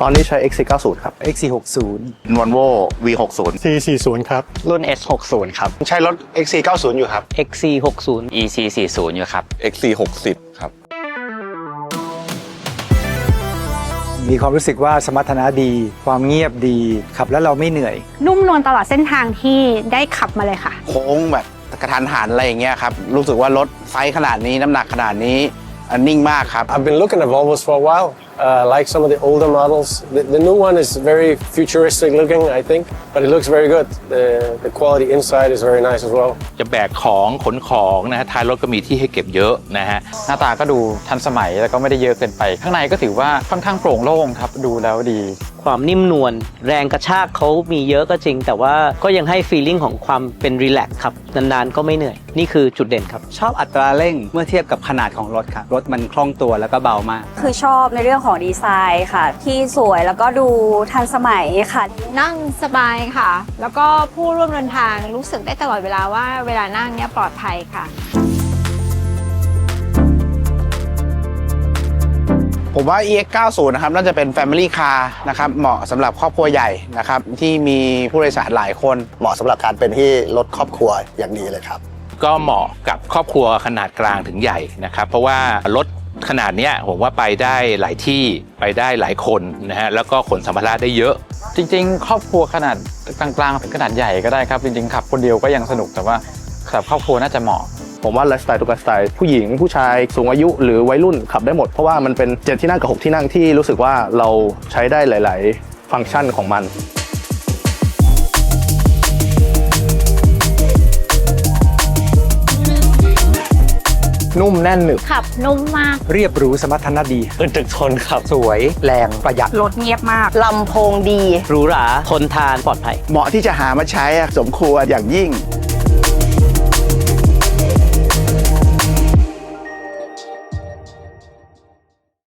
ตอนนี้ใช้ XC90 ครับ XC60 Volvo V60 C40 ครับ รุ่น S60 ครับ ใช้รถ XC90 อยู่ครับ XC60 EC40 อยู่ครับ XC60 ครับ มีความรู้สึกว่าสมรรถนะดี ความเงียบดี ขับแล้วเราไม่เหนื่อย นุ่มนวลตลอดเส้นทางที่ได้ขับมาเลยค่ะ โค้งแบบกระทันหันอะไรอย่างเงี้ยครับ รู้สึกว่ารถไซส์ขนาดนี้น้ำหนักขนาดนี้อะนิ่งมากครับ I've been looking at Volvos for a while. Uh, like some of the older models. The, the new one is very futuristic looking, I think, but it looks very good. The, the quality inside is very nice as well. จะแบกของขนของนะฮะท้ายรถก็มีที่ให้เก็บเยอะนะฮะ หน้าตาก็ดูทันสมัยแล้วก็ไม่ได้เยอะเกินไป ข้างในก็ถือว่าค่อนข้างโปร่งโล่งครับ ดูแล้วดี ความนิ่มนวลแรงกระชากเขามีเยอะก็จริง แต่ว่าก็ยังให้ฟีลลิ่งของความเป็นรีแลกซ์ครับ นานๆ ก็ไม่เหนื่อย นี่คือจุดเด่นครับ ชอบอัตราเร่งเมื่อเทียบกับขนาดของรถครับรถมันคล่องตัวแล้วก็เบามาก คือชอบในเรื่องของดีไซน์ค่ะ ที่สวยแล้วก็ดูทันสมัยค่ะ นั่งสบายค่ะ แล้วก็ผู้ร่วมเดินทางรู้สึกได้ตลอดเวลาว่าเวลานั่งเนี้ยปลอดภัยค่ะ ผมว่า EX90 นะครับน่าจะเป็น Family Car นะครับเหมาะสำหรับครอบครัวใหญ่นะครับที่มีผู้โดยสารหลายคน เหมาะสำหรับการเป็นที่รถครอบครัวอย่างดีเลยครับ ก็เหมาะกับครอบครัวขนาดกลางถึงใหญ่นะครับ เพราะว่ารถขนาดเนี้ยผมว่าไปได้หลายที่ไปได้หลายคนนะฮะแล้วก็ขนสัมภาระได้เยอะ จริงๆ ครอบครัวขนาดกลางๆถึงขนาดใหญ่ก็ได้ครับ จริงๆขับคนเดียวก็ยังสนุกแต่ว่าขับครอบครัวน่าจะเหมาะ ผมว่าไลฟ์สไตล์ทุกไลฟ์สไตล์ผู้หญิงผู้ชายสูงอายุหรือวัยรุ่นขับได้หมด เพราะว่ามันเป็นเจ็ดที่นั่งกับหกที่นั่งที่รู้สึกว่าเราใช้ได้หลาย ๆ ฟังก์ชันของมันนุ่มแน่นหนึบขับนุ่มมาก เรียบหรูสมรรถนะดีอึดถึกทนครับ สวยแรงประหยัดรถเงียบมาก ลำโพงดีหรูหราทนทานปลอดภัย เหมาะที่จะหามาใช้อะสมควรอย่างยิ่งเ